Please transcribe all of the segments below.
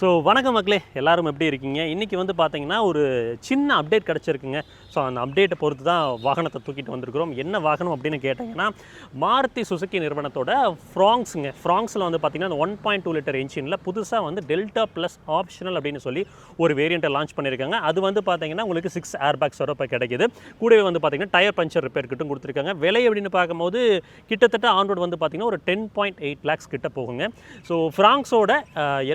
So வணக்கம் மக்களே. எல்லாரும் எப்படி இருக்கீங்க? இன்றைக்கி வந்து பார்த்தீங்கன்னா ஒரு சின்ன அப்டேட் கிடச்சிருக்குங்க. ஸோ அந்த அப்டேட்டை பொறுத்து தான் வாகனத்தை தூக்கிட்டு வந்திருக்கிறோம். என்ன வாகனம் அப்படின்னு கேட்டிங்கன்னா மாருதி சுசுகி நிறுவனத்தோட ஃப்ராங்ஸுங்க ஃப்ராங்ஸில் வந்து பார்த்தீங்கன்னா அந்த ஒன் பாயிண்ட் டூ லிட்டர் இன்ஜினில் புதுசாக வந்து டெல்டா ப்ளஸ் ஆப்ஷனல் அப்படின்னு சொல்லி ஒரு வேரியண்ட்டை லான்ச் பண்ணியிருக்காங்க அது வந்து பார்த்தீங்கன்னா உங்களுக்கு சிக்ஸ் ஏர் பேக்ஸ் வர இப்போ கிடைக்குது. கூடவே வந்து பார்த்தீங்கன்னா டயர் பஞ்சர் ரிப்பேர் கிட்டும் கொடுத்துருக்காங்க. விலை அப்படின்னு பார்க்கும்போது கிட்டத்தட்ட ஆன்ரோட் வந்து பார்த்தீங்கன்னா ஒரு டென் பாயிண்ட் எயிட் லேக்ஸ் கிட்ட போகுங்க. ஸோ ஃப்ராங்ஸோட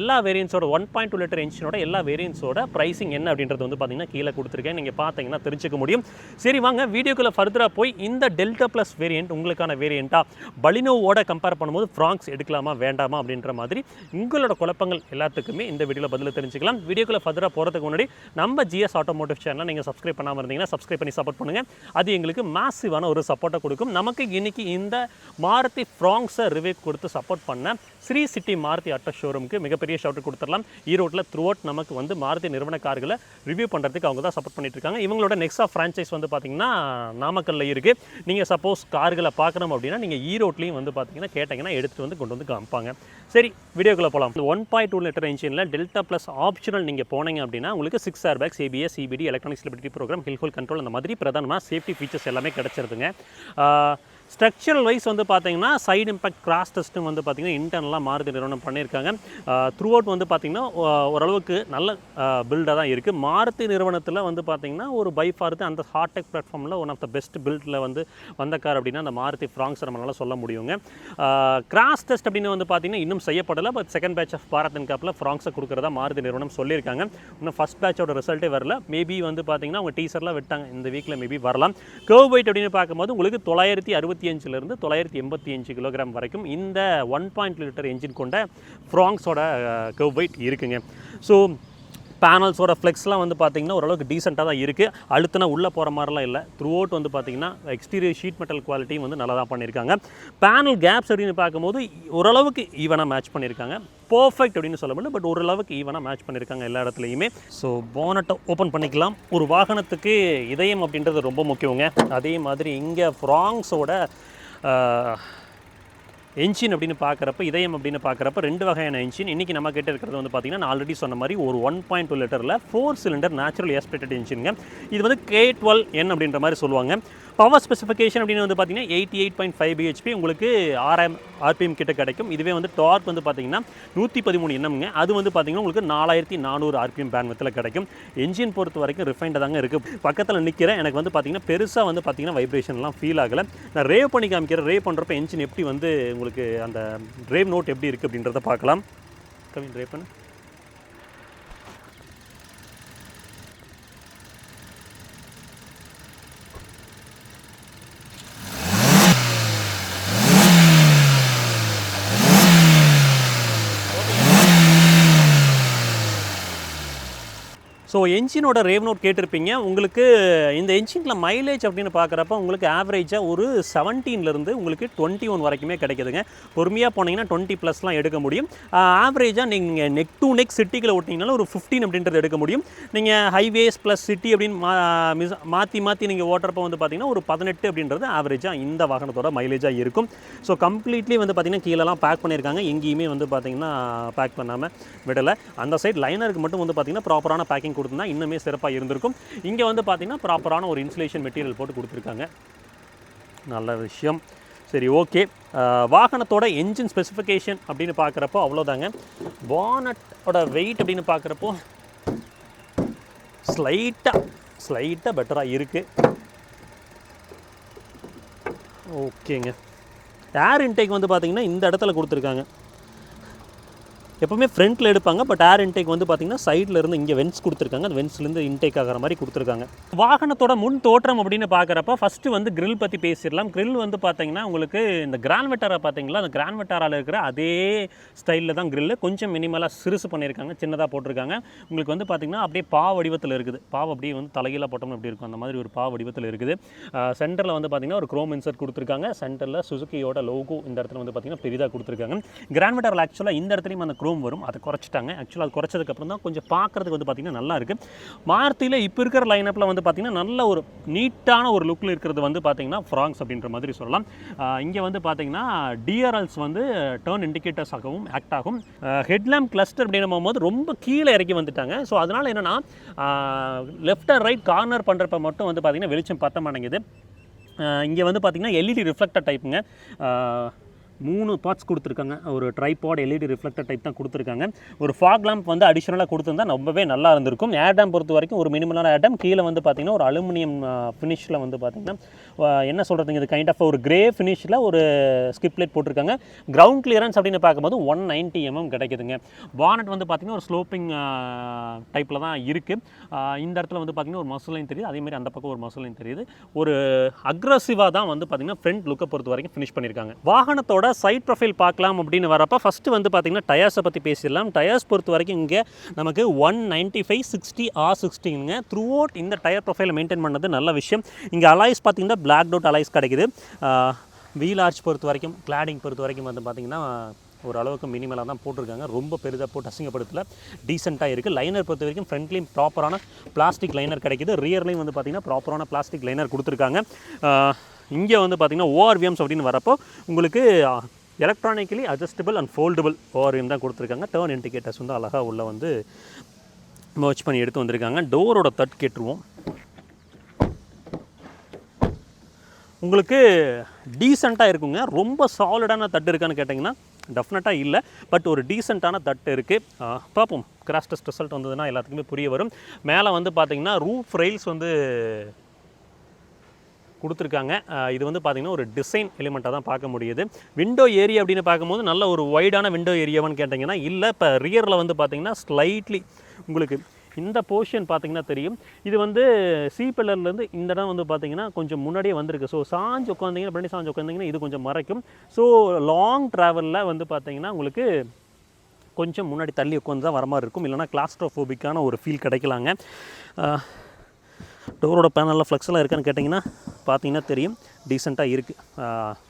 எல்லா வேரியன்ஸோட ஒன் பாயிண்ட் டூ லிட்டர் இன்ஜினோட எல்லா வேரியன்ஸோட ப்ரைசிங் என்ன அப்படின்றது வந்து பார்த்தீங்கன்னா கீழே கொடுத்துருக்கேன். நீங்கள் பார்த்தீங்கன்னா தெரிஞ்சுக்க முடியும். சரி வாங்க வீடியோக்குள்ளே ஃபர்தராக போய் இந்த டெல்டா ப்ளஸ் வேரியன்ட் உங்களுக்கான வேரியண்ட்டாக பலினோவோட கம்பேர் பண்ணும்போது ஃப்ராங்க்ஸ் எடுக்கலாமா வேண்டாமா அப்படின்ற மாதிரி உங்களோட குழப்பங்கள் எல்லாத்துக்குமே இந்த வீடியோவில் பதில் தெரிஞ்சுக்கலாம். வீடியோக்குள்ளே ஃபர்தராக போகிறதுக்கு முன்னாடி நம்ம ஜிஎஸ் ஆட்டோமோட்டிவ் சேனலை நீங்கள் சப்ஸ்கிரைப் பண்ணாமல் இருந்தீங்கன்னா சப்ஸ்கிரைப் பண்ணி சப்போர்ட் பண்ணுங்கள் அது எங்களுக்கு மாசிவான ஒரு சப்போர்ட்டை கொடுக்கும். நமக்கு இன்னைக்கு இந்த மாருதி ஃப்ராங்ஸை ரிவ்யூ கொடுத்து சப்போர்ட் பண்ண ஸ்ரீ சிட்டி மாருதி ஆட்டோ ஷோரூமுக்கு மிகப்பெரிய ஷவுட் கொடுத்துடலாம். ஈரோட்டில் த்ரூ நமக்கு வந்து மாருதி நிறுவன கார்களை ரிவ்யூ பண்ணுறதுக்கு அவங்க தான் சப்போர்ட் பண்ணிட்டு இருக்காங்க. இவங்களோட நெக்ஸா ஃப்ரான்ச்சைஸ் வந்து பார்த்தீங்கன்னா நாமக்கல்ல இருக்குது நீங்கள் சப்போஸ் கார்களை பார்க்கணும் அப்படின்னா நீங்கள் ஈரோட்லேயும் வந்து பார்த்தீங்கன்னா கேட்டிங்கன்னா எடுத்துகிட்டு வந்து கொண்டு வந்து காமிப்பாங்க. சரி வீடியோக்குள்ளே போகலாம் ஒன் பாயிண்ட் டூ லிட்டர் இன்ஜினில் டெல்டா ப்ளஸ் ஆப்ஷனல் நீங்கள் போனீங்க அப்படின்னா உங்களுக்கு six air bags ABS CBD electronic stability program hill hole control அந்த மாதிரி பிரதானமாக சேஃப்டி ஃபீச்சர்ஸ் எல்லாமே கிடச்சிருதுங்க. ஸ்ட்ரக்சரல் வைஸ் வந்து பார்த்தீங்கன்னா சைடு இம்பேக்ட் கிராஸ் டெஸ்ட்டும் வந்து பார்த்திங்கன்னா இன்டர்னலாக மாருதி நிறுவனம் பண்ணியிருக்காங்க த்ரூ அவுட் வந்து பார்த்திங்கன்னா ஓ- ஓரளவுக்கு நல்ல பில்டாக தான் இருக்குது மாருதி நிறுவனத்தில் வந்து பார்த்தீங்கன்னா ஒரு பை ஃபார்த்து அந்த ஹார்டெக் பிளாட்ஃபார்மில் ஒன் ஆஃப் த பெஸ்ட் பில்டில் வந்து வந்த கார் அப்படின்னா அந்த மாருதி ஃப்ராங்ஸ் நம்மளால் சொல்ல முடியுங்க. கிராஸ் டெஸ்ட் அப்படின்னு வந்து பார்த்தீங்கன்னா இன்னும் செய்யப்படலை. But second batch of Bharat காப்பில் ஃப்ராங்ஸை கொடுக்குறதா மாருதி நிறுவனம் சொல்லியிருக்காங்க. இன்னும் ஃபஸ்ட் பேட்சோட ரிசல்ட்டே வரல. மேபி வந்து பார்த்திங்கன்னா அவங்க டீசர்லாம் விட்டாங்க. இந்த வீக்கில் மேபி வரலாம். கேர்வ் வெயிட் அப்படின்னு பார்க்கும்போது உங்களுக்கு தொள்ளாயிரத்தி அறுபத்தி அஞ்சுலேருந்து தொள்ளாயிரத்தி எண்பத்தி அஞ்சு கிலோகிராம் வரைக்கும் இந்த ஒன் பாயிண்ட் லிட்டர் என்ஜின் கொண்ட ஃப்ராங்ஸோட கவ் வெயிட் இருக்குங்க. ஸோ பேனல்ஸோட ஃப்ளெக்ஸ்லாம் வந்து பார்த்தீங்கன்னா ஓரளவுக்கு டீசெண்டாக தான் இருக்குது அழுத்தினா உள்ளே போகிற மாதிரிலாம் இல்லை. த்ரூ அவுட் வந்து பார்த்தீங்கன்னா எக்ஸ்டீரியர் ஷீட் மெட்டல் குவாலிட்டியும் வந்து நல்லா தான் பண்ணியிருக்காங்க பேனல் கேப்ஸ் அப்படின்னு பார்க்கும்போது ஓரளவுக்கு ஈவனாக மேட்ச் பண்ணியிருக்காங்க பர்ஃபெக்ட் அப்படின்னு சொல்ல முடியல பட் ஓரளவுக்கு ஈவனாக மேட்ச் பண்ணியிருக்காங்க எல்லா இடத்துலையுமே. ஸோ போனட்டை ஓப்பன் பண்ணிக்கலாம். ஒரு வாகனத்துக்கு இதயம் அப்படின்றது ரொம்ப முக்கியங்க. அதே மாதிரி இங்கே ஃப்ராங்ஸோட என்ஜின் அப்படின்னு பார்க்குறப்ப இதயம் அப்படின்னு பார்க்குறப்ப ரெண்டு வகையான என்ஜின். இன்றைக்கி நம்ம கிட்ட இருக்கிறது வந்து பார்த்தீங்கன்னா நான் ஆல்ரெடி சொன்ன மாதிரி ஒரு ஒன் பாயிண்ட் டூ லிட்டரில் ஃபோர் சிலிண்டர் நேச்சுரல் ஏஸ்பிரேட்டட் என்ஜின்ங்க. இது வந்து கே டுவெல் என் அப்படின்ற மாதிரி சொல்லுவாங்க. பவர் ஸ்பெசிஃபிகேஷன் அப்படின்னு வந்து பார்த்தீங்கன்னா eighty eight point five BHP உங்களுக்கு ஆர்எம் ஆர்பிஎம் கிட்ட கிடைக்கும். இதுவே வந்து டார்க் வந்து பார்த்தீங்கன்னா நூற்றி பதிமூணு எண்ணம்ங்க அது வந்து பார்த்தீங்கன்னா உங்களுக்கு நாலாயிரத்தி நானூறு ஆர்பிஎம் பேண்ட்வித்தில் கிடைக்கும். என்ஜின் பொறுத்த வரைக்கும் ரிஃபைண்டாக தாங்க இருக்குது பக்கத்தில் நிற்கிறேன் எனக்கு வந்து பார்த்தீங்கன்னா பெருசாக வந்து பார்த்தீங்கன்னா வைப்ரேஷன்லாம் ஃபீல் ஆகலை. நான் ரேவ் பண்ணி காமிக்கிறேன். ரேவ் பண்ணுறப்ப என்ஜின் எப்படி வந்து உங்களுக்கு அந்த ரேவ் நோட் எப்படி இருக்குது அப்படின்றத பார்க்கலாம். கவின் ரேவ் பண்ணு. ஸோ என்ஜினோட ரேவ் நோட் கேட்டிருப்பீங்க. உங்களுக்கு இந்த என்ஜினில் மைலேஜ் அப்படின்னு பார்க்குறப்ப உங்களுக்கு ஆவரேஜாக ஒரு 17 ல இருந்து உங்களுக்கு டுவெண்ட்டி ஒன் வரைக்குமே கிடைக்குதுங்க. பொறுமையாக போனீங்கன்னா டுவெண்ட்டி ப்ளஸ்லாம் எடுக்க முடியும். ஆவரேஜாக நீங்கள் நெக் டு நெக் சிட்டிகளை ஓட்டிங்கனாலும் ஒரு 15 அப்படின்றது எடுக்க முடியும். நீங்கள் ஹைவேஸ் ப்ளஸ் சிட்டி அப்படின்னு மா மிஸ் மாற்றி மாற்றி நீங்கள் ஓட்டுறப்ப வந்து பார்த்தீங்கன்னா ஒரு பதினெட்டு அப்படின்றது ஆவரேஜாக இந்த வாகனத்தோட மைலேஜாக இருக்கும். ஸோ கம்ப்ளீட்லி வந்து பார்த்தீங்கன்னா கீழெல்லாம் பேக் பண்ணியிருக்காங்க. எங்கேயுமே வந்து பார்த்திங்கன்னா பேக் பண்ணாமல் விடலை. அந்த சைட் லைனருக்கு மட்டும் வந்து பார்த்தீங்கன்னா ப்ராப்பரான பேக்கிங் கொடுத்துருந்தா இன்னுமே சிறப்பாக இருந்திருக்கும். இங்கே வந்து பார்த்தீங்கன்னா ப்ராப்பரான ஒரு இன்சுலேஷன் மெட்டீரியல் போட்டு கொடுத்துருக்காங்க. நல்ல விஷயம். சரி ஓகே வாகனத்தோட என்ஜின் ஸ்பெசிஃபிகேஷன் அப்படின்னு பார்க்குறப்போ அவ்வளோதாங்க பானட்டோட வெயிட் அப்படின்னு பார்க்குறப்போ ஸ்லைட்டாக ஸ்லைட்டாக பெட்டராக இருக்குது ஓகேங்க ஏர் இன்டேக் வந்து பார்த்திங்கன்னா இந்த இடத்துல கொடுத்துருக்காங்க. எப்பவுமே ஃப்ரண்ட்டில் எடுப்பாங்க பட் ஏர் இன்டேக் வந்து பார்த்தீங்கன்னா சைடில் இருந்து இங்கே வென்ஸ் கொடுத்துருக்காங்க. அந்த வென்ஸ்லேருந்து இன்டேக் ஆகிற மாதிரி கொடுத்துருக்காங்க. வாகனத்தோட முன் தோற்றம் அப்படின்னு பார்க்குறப்ப ஃபஸ்ட்டு வந்து கிரில் பற்றி பேசிடலாம். கிரில் வந்து பார்த்தீங்கன்னா உங்களுக்கு இந்த கிராண்ட் வெட்டாரா பார்த்தீங்களா அந்த கிராண்ட் வெட்டாரால இருக்கிற அதே ஸ்டைலில் தான் கிரில் கொஞ்சம் மினிமலாக சிறுசு பண்ணியிருக்காங்க சின்னதாக போட்டிருக்காங்க. உங்களுக்கு வந்து பார்த்தீங்கன்னா அப்படியே பா வடிவத்தில் இருக்குது. பாவ அப்படியே வந்து தலைகீழாக போட்டோம்னா எப்படி இருக்கும்? அந்த மாதிரி ஒரு பா வடிவத்தில் இருக்குது. சென்டரில் வந்து பார்த்தீங்கன்னா ஒரு க்ரோம் இன்சர்ட் கொடுத்துருக்காங்க. சென்டரில் சுசுக்கியோட லோகோ இந்த இடத்துல வந்து பார்த்தீங்கன்னா பெரிதாக கொடுத்துருக்காங்க. கிராண்ட் வெட்டாரில் ஆக்சுவலாக இந்த இடத்துலையும் அந்த க்ரோ குரோம் வரும். அதை குறைச்சிட்டாங்க. ஆக்சுவலாக அது குறைச்சதுக்கப்புறம் தான் கொஞ்சம் பார்க்குறதுக்கு வந்து பார்த்திங்கன்னா நல்லா இருக்குது மாருதியில் இப்போ இருக்கிற லைனப்பில் வந்து பார்த்திங்கன்னா நல்ல ஒரு நீட்டான ஒரு லுக்கில் இருக்கிறது வந்து பார்த்திங்கன்னா ஃப்ராங்ஸ் அப்படின்ற மாதிரி சொல்லலாம். இங்கே வந்து பார்த்திங்கன்னா டிஆர்எல்ஸ் வந்து டேர்ன் இண்டிகேட்டர்ஸ் ஆகவும் ஆக்ட் ஆகும். ஹெட்லாம்ப் கிளஸ்டர் அப்படின்னு போது ரொம்ப கீழே இறக்கி வந்துட்டாங்க. ஸோ அதனால் என்னென்னா லெஃப்ட் அண்ட் ரைட் கார்னர் பண்ணுறப்ப மட்டும் வந்து பார்த்திங்கன்னா வெளிச்சம் பத்த மாட்டேங்குது. இங்கே வந்து பார்த்திங்கன்னா எல்இடி ரிஃப்ளெக்டர் டைப்புங்க மூணு பார்ட்ஸ் கொடுத்துருக்காங்க. ஒரு ட்ரைபாட் எல்இடி ரிஃப்ளெக்டர் டைப் தான் கொடுத்துருக்காங்க. ஒரு ஃபாக் லேம்ப் வந்து அடிஷனலாக கொடுத்துருந்தா ரொம்பவே நல்லா இருந்திருக்கும். ஏர் டேம் பொறுத்த வரைக்கும் ஒரு மினிமலான ஏர் டேம் கீழே வந்து பார்த்திங்கன்னா ஒரு அலுமினியம் ஃபினிஷில் வந்து பார்த்திங்கன்னா என்ன சொல்கிறதுங்க இது கைண்ட் ஆஃப் ஒரு கிரே ஃபினிஷில் ஒரு ஸ்கிப் லைட் போட்டிருக்காங்க. கிரவுண்ட் கிளியரன்ஸ் அப்படின்னு பார்க்கும்போது ஒன் நைன்ட்டி எம்எம் கிடைக்குதுங்க. பானட் வந்து பார்த்திங்கன்னா ஒரு ஸ்லோப்பிங் டைப்பில் தான் இருக்குது இந்த இடத்துல வந்து பார்த்திங்கன்னா ஒரு மசூலையும் தெரியுது. அதேமாதிரி அந்த பக்கம் ஒரு மசூலையும் தெரியுது. ஒரு அக்ரஸிவாக தான் வந்து பார்த்திங்கன்னா ஃப்ரண்ட் லுக்கை பொறுத்த வரைக்கும் ஃபினிஷ் பண்ணியிருக்காங்க வாகனத்தோட சைட் ப்ரொஃபைல் பார்க்கலாம் அப்படின்னு வரப்போ ஃபஸ்ட்டு வந்து பார்த்திங்கன்னா டயர்ஸை பற்றி பேசிடலாம். டயர்ஸ் பொறுத்த வரைக்கும் இங்கே நமக்கு one ninety five sixty R சிக்ஸ்டிங்க throughout இந்த டயர் ப்ரொஃபைலை மெயின்டைன் பண்ணது நல்ல விஷயம். இங்கே அலாய்ஸ் பார்த்திங்கன்னா பிளாக் டவுட் அலைஸ் கிடைக்குது. வீல் ஆர்ச் பொறுத்த வரைக்கும் கிளாடிங் பொறுத்த வரைக்கும் வந்து பார்த்திங்கன்னா ஓரளவுக்கு மினிமலாக தான் போட்டிருக்காங்க. ரொம்ப பெரிதாக போட்டு அசிங்கப்படுத்தல. டீசெண்டாக இருக்குது லைனர் பொறுத்த வரைக்கும் ஃப்ரண்ட்லேயும் ப்ராப்பரான பிளாஸ்டிக் லைனர் கிடைக்குது. ரியர்லையும் வந்து பார்த்திங்கன்னா ப்ராப்பரான பிளாஸ்டிக் லைனர் கொடுத்துருக்காங்க. இங்கே வந்து பார்த்திங்கன்னா ஓஆர்விஎம்ஸ் அப்படின்னு வரப்போ உங்களுக்கு electronically adjustable and foldable ORVM தான் கொடுத்துருக்காங்க. டேர்ன் இண்டிகேட்டர்ஸ் வந்து அழகாக உள்ள வந்து மர்ச் பண்ணி எடுத்து வந்திருக்காங்க. டோரோட தட் கேட்டுருவோம். உங்களுக்கு டீசெண்டாக இருக்குங்க. ரொம்ப சாலிடான தட்டு இருக்கான்னு கேட்டிங்கன்னா டெஃபினட்டாக இல்லை. பட் ஒரு டீசெண்டான தட்டு இருக்குது பார்ப்போம். கிராஷ் டெஸ்ட் ரிசல்ட் வந்ததுன்னா எல்லாத்துக்குமே புரிய வரும். மேலே வந்து பார்த்திங்கன்னா ரூஃப் ரெயில்ஸ் வந்து கொடுத்துருக்காங்க. இது வந்து பார்த்திங்கன்னா ஒரு டிசைன் எலிமெண்ட்டாக தான் பார்க்க முடியுது. விண்டோ ஏரியா அப்படின்னு பார்க்கும்போது நல்ல ஒரு ஒய்டான விண்டோ ஏரியாவான்னு கேட்டிங்கன்னா இல்லை. இப்போ ரியரில் வந்து பார்த்திங்கன்னா ஸ்லைட்லி உங்களுக்கு இந்த போர்ஷன் பார்த்தீங்கன்னா தெரியும். இது வந்து சி பில்லர்லேருந்து இந்த இடம் வந்து பார்த்தீங்கன்னா கொஞ்சம் முன்னாடியே வந்திருக்கு. ஸோ சாஞ்சு உட்காந்திங்கன்னா பின்னாடி சாஞ்சு உட்காந்திங்கன்னா இது கொஞ்சம் மறைக்கும். ஸோ லாங் ட்ராவலில் வந்து பார்த்தீங்கன்னா உங்களுக்கு கொஞ்சம் முன்னாடி தள்ளி உட்காந்து தான் வர மாதிரி இருக்கும். இல்லைனா கிளாஸ்ட்ரோஃபோபிக்கான ஒரு ஃபீல் கிடைக்கலாங்க. டோரோட பேனலில் ஃப்ளெக்ஸெல்லாம் இருக்கான்னு கேட்டிங்கன்னா பார்த்தீங்கன்னா தெரியும். டீசெண்டாக இருக்குது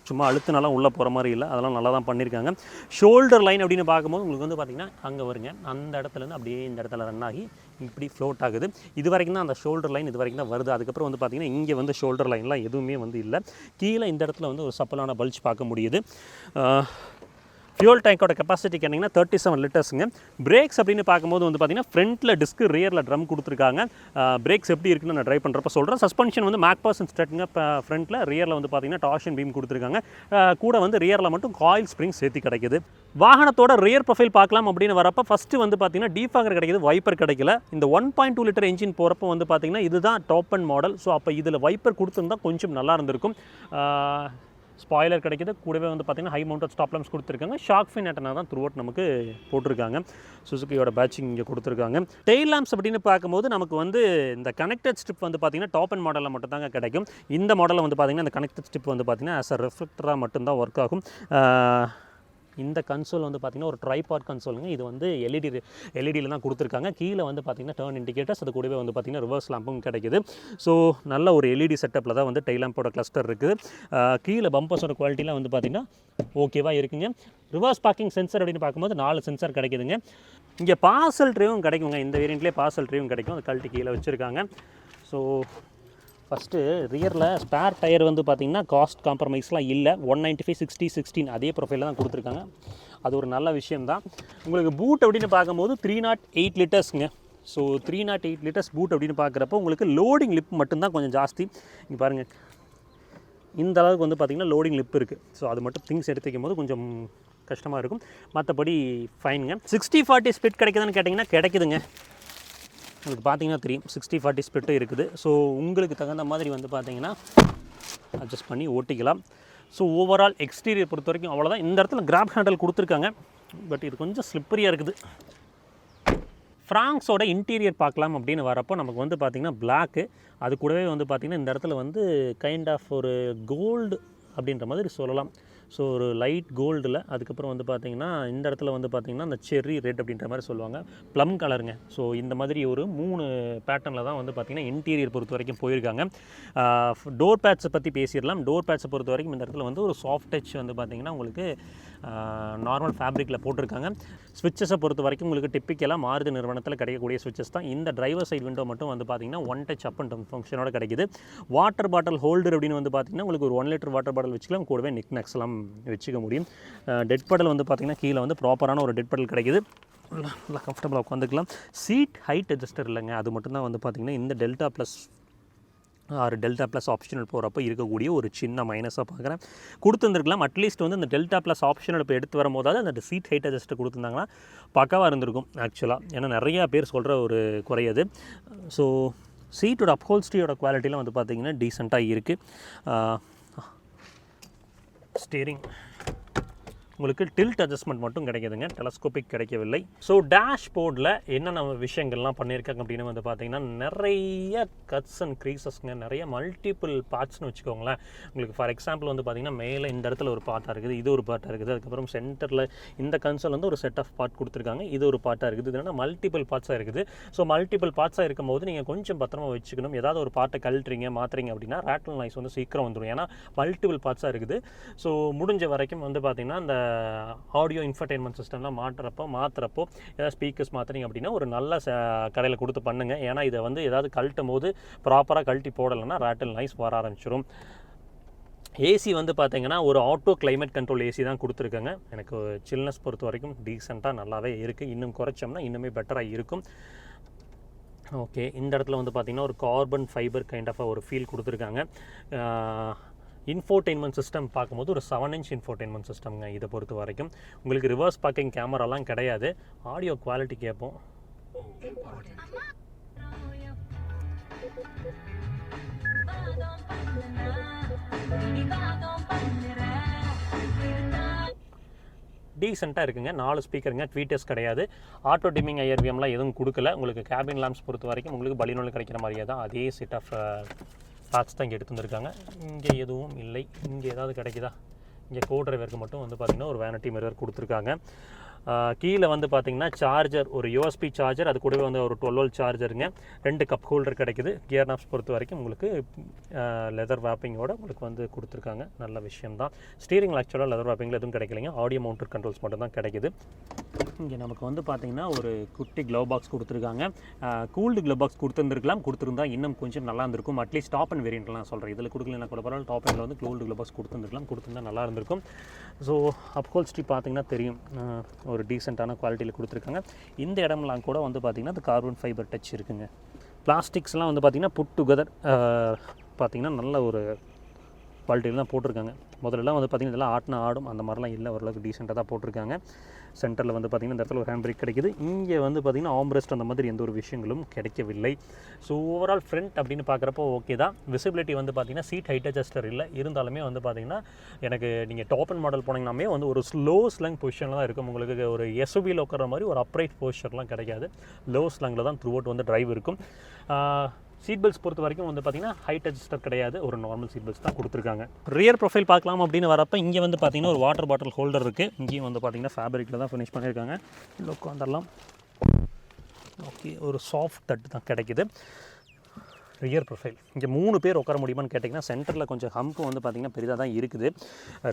சும்மா அழுத்துனாலாம் உள்ளே போகிற மாதிரி இல்லை. அதெல்லாம் நல்லா தான் பண்ணியிருக்காங்க ஷோல்டர் லைன் அப்படின்னு பார்க்கும்போது உங்களுக்கு வந்து பார்த்திங்கன்னா அங்கே வருங்க. அந்த இடத்துலேருந்து அப்படியே இந்த இடத்துல ரன் ஆகி இப்படி ஃப்ளோட் ஆகுது. இது வரைக்கும் தான் அந்த ஷோல்டர் லைன் இது வரைக்கும் தான் வருது. அதுக்கப்புறம் வந்து பார்த்திங்கன்னா இங்கே வந்து ஷோல்டர் லைன்லாம் எதுவுமே வந்து இல்லை. கீழே இந்த இடத்துல வந்து ஒரு சப்பலான பல்ஜ் பார்க்க முடியுது. ஃபியூல் டேங்கோட கெப்பாசிட்டி கேட்டிங்கன்னா தேர்ட்டி செவன் லிட்டர்ஸுங்க பிரேக்ஸ் அப்படின்னு பார்க்கும்போது வந்து பார்த்தீங்கன்னா ஃப்ரண்ட்டில் டிஸ்க் ரியரில் ட்ரம் கொடுத்துருக்காங்க. பிரேக்ஸ் எப்படி இருக்குன்னு நான் ட்ரை பண்ணுறப்ப சொல்கிறேன் சஸ்பென்ஷன் வந்து மேக் பர்சன் ஸ்ட்ரெட்டுங்க ஃப்ரண்ட்டில் ரியரில் வந்து பார்த்திங்கன்னா டாஷன் பீம் கொடுத்துருக்காங்க. கூட வந்து ரியரில் மட்டும் காயில் ஸ்ப்ரிங் சேர்த்து கிடைக்குது. வாகனத்தோட ரியர் ப்ரொஃபைல் பார்க்கலாம் அப்படின்னு வரப்போ ஃபஸ்ட்டு வந்து பார்த்தீங்கன்னா டீஃபாகர் கிடைக்கிது வைப்பர் கிடைக்கல. இந்த one point two litre engine போகிறப்ப வந்து பார்த்தீங்கன்னா இதுதான் டாப் அண்ட் மாடல் ஸோ அப்போ இதில் வைப்பர் கொடுத்துருந்தா கொஞ்சம் நல்லா இருந்திருக்கும். ஸ்பாய்லர் கிடைக்கிது. கூடவே வந்து பார்த்திங்கன்னா ஹை மவுண்டட் ஸ்டாப் லாம்ஸ் கொடுத்துருக்காங்க. ஷாக் ஃபின் ஆட்டனா தான் த்ரூ நமக்கு போட்டிருக்காங்க. சுசுக்கியோட பேட்சிங் இங்கே கொடுத்துருக்காங்க. டெயில் லேம்ப்ஸ் அப்படின்னு பார்க்கும்போது நமக்கு வந்து இந்த கனெக்டட் ஸ்ட்ரிப் வந்து பார்த்தீங்கன்னா டாப் அண்ட் மாடலில் மட்டும் தாங்க கிடைக்கும். இந்த மாடலில் வந்து பார்த்தீங்கன்னா இந்த கனெக்டட் ஸ்ட்ரிப் வந்து பார்த்தீங்கன்னா ஆஸ் அ ரிஃப்ளெக்டராக மட்டும்தான் ஒர்க் ஆகும். இந்த கன்சோல் வந்து பார்த்திங்கன்னா ஒரு ட்ரைபாட் கன்சோலுங்க இது வந்து எல்இடி எல்இடியில் தான் கொடுத்துருக்காங்க. கீழே வந்து பார்த்தீங்கன்னா டேர்ன் இண்டிகேட்டர்ஸ் அது கூடவே வந்து பார்த்தீங்கன்னா ரிவர்ஸ் லேம்பும் கிடைக்குது. ஸோ நல்ல ஒரு எல்இடி செட்டப்பில் தான் வந்து டெய் லேம்போட கிளஸ்டர் இருக்குது கீழே பம்பர்ஸோட குவாலிட்டிலாம் வந்து பார்த்தீங்கன்னா ஓகேவாக இருக்குங்க. ரிவர்ஸ் பார்க்கிங் சென்சர் அப்படின்னு பார்க்கும்போது நாலு சென்சார் கிடைக்குதுங்க. இங்கே பார்சல் ட்ரைவும் கிடைக்குங்க. இந்த வேரியண்ட்லேயே பார்சல் ட்ரைவும் கிடைக்கும். அது கழட்டி கீழே வச்சுருக்காங்க. ஸோ ஃபஸ்ட்டு ரியரில் ஸ்பேர் டயர் வந்து பார்த்தீங்கன்னா காஸ்ட் காம்ப்ரமைஸ்லாம் இல்லை. One ninety five sixty sixteen அதே ப்ரொஃபைலில் தான் கொடுத்துருக்காங்க. அது ஒரு நல்ல விஷயம்தான். உங்களுக்கு பூட் அப்படின்னு பார்க்கும்போது three not eight லிட்டர்ஸ்ங்க so three nought eight litres boot அப்படின்னு பார்க்குறப்போ உங்களுக்கு லோடிங் லிப் மட்டும்தான் கொஞ்சம் ஜாஸ்தி. இங்கே பாருங்கள் இந்த அளவுக்கு வந்து பார்த்திங்கன்னா லோடிங் லிப் இருக்குது ஸோ அது மட்டும் திங்ஸ் எடுத்துக்கும் போது கொஞ்சம் கஷ்டமாக இருக்கும். மற்றபடி ஃபைனுங்க சிக்ஸ்டி ஃபார்ட்டி ஸ்பிட் கிடைக்குதுன்னு கேட்டிங்கன்னா கிடைக்குதுங்க. உங்களுக்கு பார்த்தீங்கன்னா தெரியும். சிக்ஸ்டி ஃபார்ட்டி ஸ்பிட்டும் இருக்குது. ஸோ உங்களுக்கு தகுந்த மாதிரி வந்து பார்த்தீங்கன்னா அட்ஜஸ்ட் பண்ணி ஓட்டிக்கலாம். ஸோ ஓவரால் எக்ஸ்டீரியர் பொறுத்த வரைக்கும் அவ்வளோதான் இந்த இடத்துல கிராப் ஹேண்டில் கொடுத்துருக்காங்க. பட் இது கொஞ்சம் ஸ்லிப்பரியாக இருக்குது. ஃப்ராங்ஸோட இன்டீரியர் பார்க்கலாம் அப்படின்னு வரப்போ நமக்கு வந்து பார்த்திங்கன்னா பிளாக்கு அது கூடவே வந்து பார்த்திங்கன்னா இந்த இடத்துல வந்து கைண்ட் ஆஃப் ஒரு கோல்டு அப்படின்ற மாதிரி சொல்லலாம். ஸோ ஒரு லைட் கோல்டில் அதுக்கப்புறம் வந்து பார்த்தீங்கன்னா இந்த இடத்துல வந்து பார்த்தீங்கன்னா அந்த செர்ரி ரெட் அப்படின்ற மாதிரி சொல்லுவாங்க. ப்ளம் கலருங்க ஸோ இந்த மாதிரி ஒரு மூணு பேட்டர்னில் தான் வந்து பார்த்திங்கன்னா இன்டீரியர் பொறுத்த வரைக்கும் போயிருக்காங்க. டோர் பேட்ஸை பற்றி பேசிடலாம். டோர் பேட்ஸை பொறுத்த வரைக்கும் இந்த இடத்துல வந்து ஒரு சாஃப்ட் டச் வந்து பார்த்திங்கன்னா உங்களுக்கு நார்மல் ஃபேப்ரிக்கில் போட்டிருக்காங்க. ஸ்விட்சஸை பொறுத்த வரைக்கும் உங்களுக்கு டிப்பிக்கலாக மாறுதி நிறுவனத்தில் கிடைக்கக்கூடிய ஸ்விட்சஸ் தான். இந்த டிரைவர் சைடு விண்டோ மட்டும் வந்து பார்த்தீங்கன்னா one touch up and down ஃபங்க்ஷனோட கிடைக்குது. வாட்டர் பாட்டில் ஹோல்டர் அப்படின்னு வந்து பார்த்தீங்கன்னா உங்களுக்கு ஒரு ஒன் லிட்டர் வாட்டர் பாட்டில் வச்சுக்கலாம். கூடவே நிக் நெக்ஸ்லாம் வச்சுக்க முடியும். டெட் பாட்டில் வந்து பார்த்தீங்கன்னா கீழே வந்து ப்ராப்பரான ஒரு டெட் பாட்டில் கிடைக்குது. நல்லா கம்ஃபர்டபுளாக உட்காந்துக்கலாம். சீட் ஹைட் அட்ஜஸ்டர் இல்லைங்க. அது மட்டும்தான் வந்து பார்த்திங்கன்னா இந்த டெல்டா ப்ளஸ் ஆறு டெல்டா ப்ளஸ் ஆப்ஷனல் போகிறப்ப இருக்கக்கூடிய ஒரு சின்ன மைனஸாக பார்க்குறேன் கொடுத்துருந்துருக்கலாம். அட்லீஸ்ட் வந்து இந்த டெல்டா ப்ளஸ் ஆப்ஷனல் இப்போ எடுத்து வரும்போதாவது அந்த சீட் ஹைட் அட்ஜஸ்ட்டு கொடுத்துருந்தாங்கன்னா பக்காவாக இருந்திருக்கும் ஆக்சுவலாக ஏன்னா நிறையா பேர் சொல்கிற ஒரு குறையது ஸோ சீட்டோட அப்ஹோல்ஸ்ட்ரியோட குவாலிட்டிலாம் வந்து பார்த்திங்கன்னா டீசெண்டாக இருக்குது ஸ்டேரிங் உங்களுக்கு டில்ட் அட்ஜஸ்ட்மெண்ட் மட்டும் கிடைக்குதுங்க. டெலஸ்கோபிக் கிடைக்கவில்லை. ஸோ டேஷ்போர்டில் என்னென்ன விஷயங்கள்லாம் பண்ணியிருக்காங்க அப்படின்னு வந்து பார்த்தீங்கன்னா நிறைய கட்ஸ் அண்ட் க்ரீசஸ்ங்க நிறைய மல்டிபிள் பார்ட்ஸ்னு வச்சுக்கோங்களேன். உங்களுக்கு ஃபார் எக்ஸாம்பிள் வந்து பார்த்தீங்கன்னா மேலே இந்த இடத்துல ஒரு பார்ட்டாக இருக்குது இது ஒரு பார்ட்டாக இருக்குது அதுக்கப்புறம் சென்டரில் இந்த கன்சோல் வந்து ஒரு செட் ஆஃப் பார்ட் கொடுத்துருக்காங்க இது ஒரு பார்ட்டாக இருக்குது இது மல்டிபிள் பார்ட்ஸாக இருக்குது. ஸோ மல்டிபிள் பார்ட்ஸாக இருக்கும்போது நீங்கள் கொஞ்சம் பத்திரமா வச்சுக்கணும். ஏதாவது ஒரு பார்ட்டை கழட்டுறீங்க மாற்றுறீங்க அப்படின்னா ரேட்டல் நாய்ஸ் வந்து சீக்கிரம் வந்துடும் ஏன்னா மல்டிபிள் பார்ட்ஸாக இருக்குது. ஸோ முடிஞ்ச வரைக்கும் வந்து பார்த்தீங்கன்னா அந்த ஆடியோ இன்ஃபர்டைன்மெண்ட் சிஸ்டம்லாம் மாட்டுறப்போ மாற்றுறப்போ ஏதாவது ஸ்பீக்கர்ஸ் மாற்றுறீங்க அப்படின்னா ஒரு நல்ல கடையில் கொடுத்து பண்ணுங்கள் ஏன்னா இதை வந்து ஏதாவது கழட்டும் போது ப்ராப்பராக கழட்டி போடலைன்னா ராட்டில் நாய்ஸ் வர ஆரம்பிச்சிடும் ஏசி வந்து பார்த்தீங்கன்னா ஒரு ஆட்டோ கிளைமேட் கண்ட்ரோல் ஏசி தான் கொடுத்துருக்காங்க. எனக்கு சில்னஸ் பொறுத்த வரைக்கும் டீசெண்டாக நல்லாவே இருக்குது இன்னும் குறைச்சோம்னா இன்னுமே பெட்டராக இருக்கும். ஓகே இந்த இடத்துல வந்து பார்த்திங்கன்னா ஒரு கார்பன் ஃபைபர் கைண்ட் ஆஃப் ஒரு ஃபீல் கொடுத்துருக்காங்க. இன்ஃபோடெயின்மெண்ட் சிஸ்டம் பார்க்கும்போது ஒரு செவன் இன்ச் இன்ஃபோடெயின்மெண்ட் சிஸ்டம்ங்க இதை பொறுத்த வரைக்கும். உங்களுக்கு ரிவர்ஸ் பார்க்கிங் கேமராலாம் கிடையாது. ஆடியோ குவாலிட்டி கேட்போம். டீசெண்டாக இருக்குங்க. நாலு ஸ்பீக்கருங்க ட்வீட்டர்ஸ் கிடையாது. ஆட்டோ டிமிங் ஐஆர்விஎம்லாம் எதுவும் கொடுக்கல. உங்களுக்கு கேபின் லேம்ப்ஸ் பொறுத்த வரைக்கும் உங்களுக்கு பலினோல் கிடைக்கிற மாதிரியே தான். அதே செட் ஆஃப் பார்ட்ஸ் தான் இங்கே எடுத்து வந்திருக்காங்க இங்கே எதுவும் இல்லை. இங்கே ஏதாவது கிடைக்குதா? இங்கே கோ டிரைவருக்கு மட்டும் வந்து பார்த்திங்கன்னா ஒரு வேனட்டி மிரர் கொடுத்துருக்காங்க. கீழே வந்து பார்த்தீங்கன்னா சார்ஜர் ஒரு யூஎஸ்பி சார்ஜர் அது கூடவே வந்து ஒரு டுவெல் வோல்ட் சார்ஜருங்க ரெண்டு கப் ஹோல்டர் கிடைக்குது. கியர் நாப்ஸ் பொறுத்த வரைக்கும் உங்களுக்கு லெதர் வாப்பிங்கோட உங்களுக்கு வந்து கொடுத்துருக்காங்க. நல்ல விஷயம் தான். ஸ்டீரிங் ஆக்சுவலாக லெதர் வேப்பிங்கில் எதுவும் கிடைக்கலைங்க. ஆடியோ மவுண்டர் கண்ட்ரோல்ஸ் மட்டும் தான் கிடைக்குது. இங்கே நமக்கு வந்து பார்த்தீங்கன்னா ஒரு குட்டி க்ளவ் பாக்ஸ் கொடுத்துருக்காங்க. கூல்டு க்ளவ் பாக்ஸ் கொடுத்துருந்துருக்கலாம். கொடுத்துருந்தா இன்னும் கொஞ்சம் நல்லா இருந்திருக்கும். அட்லீஸ்ட் டாப் அண்ட் வேரியண்ட்லாம் சொல்கிறேன் இதில் கொடுக்கலனா கூட பரவாயில்ல. டாப் அண்டில் வந்து கூல்டு க்ளவ் பாக்ஸ் கொடுத்துருந்துருக்கலாம். கொடுத்துருந்தா நல்லா இருந்திருக்கும். ஸோ அப்ஹோல்ஸ்ட்ரி பார்த்தீங்கன்னா தெரியும். ஒரு டீசெண்டான குவாலிட்டியில் கொடுத்துருக்காங்க. இந்த இடம்லாம் கூட வந்து பார்த்திங்கன்னா அந்த கார்பன் ஃபைபர் டச் இருக்குங்க. பிளாஸ்டிக்ஸ்லாம் வந்து பார்த்திங்கன்னா புட் டுகெதர் பார்த்திங்கன்னா நல்ல ஒரு குவாலிட்டியில் தான் போட்டிருக்காங்க. முதல்லலாம் வந்து பார்த்திங்கன்னா இதெல்லாம் ஆட்டின ஆடும். அந்த மாதிரிலாம் இல்லை. ஓரளவுக்கு டீசெண்டாக தான் போட்டிருக்காங்க. சென்டரில் வந்து பார்த்திங்கன்னா இந்த இடத்துல ஒரு ஹேண்ட் பிரேக் கிடைக்குது. இங்கே வந்து பார்த்திங்கன்னா ஆம்ரெஸ்ட் அந்த மாதிரி எந்த ஒரு விஷயங்களும் கிடைக்கவில்லை. ஸோ ஓவரால் ஃப்ரண்ட் அப்படின்னு பார்க்குறப்போ ஓகே தான். விசிபிலிட்டி வந்து பார்த்திங்கன்னா சீட் ஹைட் அட்ஜஸ்டர் இல்லை. இருந்தாலுமே வந்து பார்த்திங்கன்னா எனக்கு நீங்கள் டாப் அண்ட் மாடல் போனீங்கன்னாமே வந்து ஒரு ஸ்லோ ஸ்லங் பொசிஷனில் தான் இருக்கும். உங்களுக்கு ஒரு எஸ்ஓபியில் உட்கார மாதிரி ஒரு அப்ரைட் பொசிஷன்லாம் கிடைக்காது. லோ ஸ்லங்கில் தான் த்ரூ அவுட் வந்து டிரைவ் இருக்கும். சீட் பெல்ட்ஸ் பொறுத்த வரைக்கும் வந்து பார்த்தீங்கன்னா ஹைட் அட்ஜஸ்டர் கிடையாது. ஒரு நார்மல் சீட் பெல்ட்ஸ் தான் கொடுத்துருக்காங்க. ரியர் ப்ரொஃபைல் பார்க்கலாம் அப்படின்னு வரப்போ இங்கே வந்து பார்த்தீங்கன்னா ஒரு வாட்டர் பாட்டில் ஹோல்டர் இருக்குது இங்கேயும் வந்து பார்த்தீங்கன்னா ஃபேப்ரிக்கில் தான் ஃபினிஷ் பண்ணியிருக்காங்க. இல்லை உட்காந்துடலாம் ஓகே ஒரு சாஃப்ட் தட்டு தான் கிடைக்குது. ரியர் ப்ரொஃபைல் இங்கே மூணு பேர் உட்கார முடியுமான்னு கேட்டிங்கன்னா சென்டரில் கொஞ்சம் ஹம்ப் வந்து பார்த்திங்கன்னா பெரிதாக தான் இருக்குது.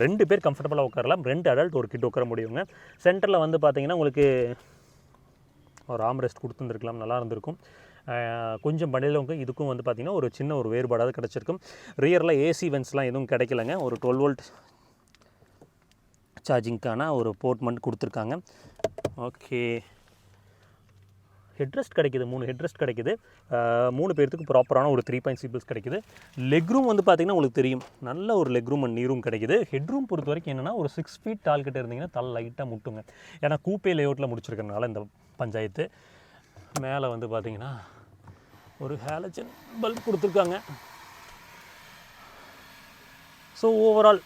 ரெண்டு பேர் கம்ஃபர்டபுளாக உட்காரலாம். ரெண்டு அடல்ட் ஒரு கிட் உட்கார முடியுங்க. சென்டரில் வந்து பார்த்திங்கன்னா உங்களுக்கு ஒரு ஆம் ரெஸ்ட் கொடுத்துருந்துருக்கலாம். நல்லா இருந்திருக்கும். கொஞ்சம் பண்ணிலவங்க இதுக்கும் வந்து பார்த்திங்கன்னா ஒரு சின்ன ஒரு வேறுபாடாவது கிடச்சிருக்கும். ரியரில் ஏசி வென்ஸ்லாம் எதுவும் கிடைக்கலங்க. ஒரு டுவெல் வோல்ட் சார்ஜிங்க்கான ஒரு போர்ட் மட்டும் கொடுத்துருக்காங்க. ஓகே ஹெட்ரெஸ்ட் கிடைக்குது மூணு ஹெட்ரெஸ்ட் கிடைக்குது. மூணு பேர்த்துக்கு ப்ராப்பரான ஒரு த்ரீ பாயிண்ட் சிபிள்ஸ் கிடைக்குது. லெக் ரூம் வந்து பார்த்திங்கன்னா உங்களுக்கு தெரியும். நல்ல ஒரு லெக் ரூம் அண்ட் நீரும் கிடைக்குது. ஹெட் ரூம் பொறுத்த வரைக்கும் என்னென்னா ஒரு சிக்ஸ் ஃபீட் டால் கிட்ட இருந்தீங்கன்னா தலை லைட்டாக முட்டுங்க. ஏன்னா கூப்பே லேஅவுட்டில் முடிச்சிருக்கனால இந்த பஞ்சாயத்து. மேலே வந்து பார்த்திங்கன்னா ஒரு ஹேலஜன் பல்ப் கொடுத்துருக்காங்க. ஸோ ஓவரால்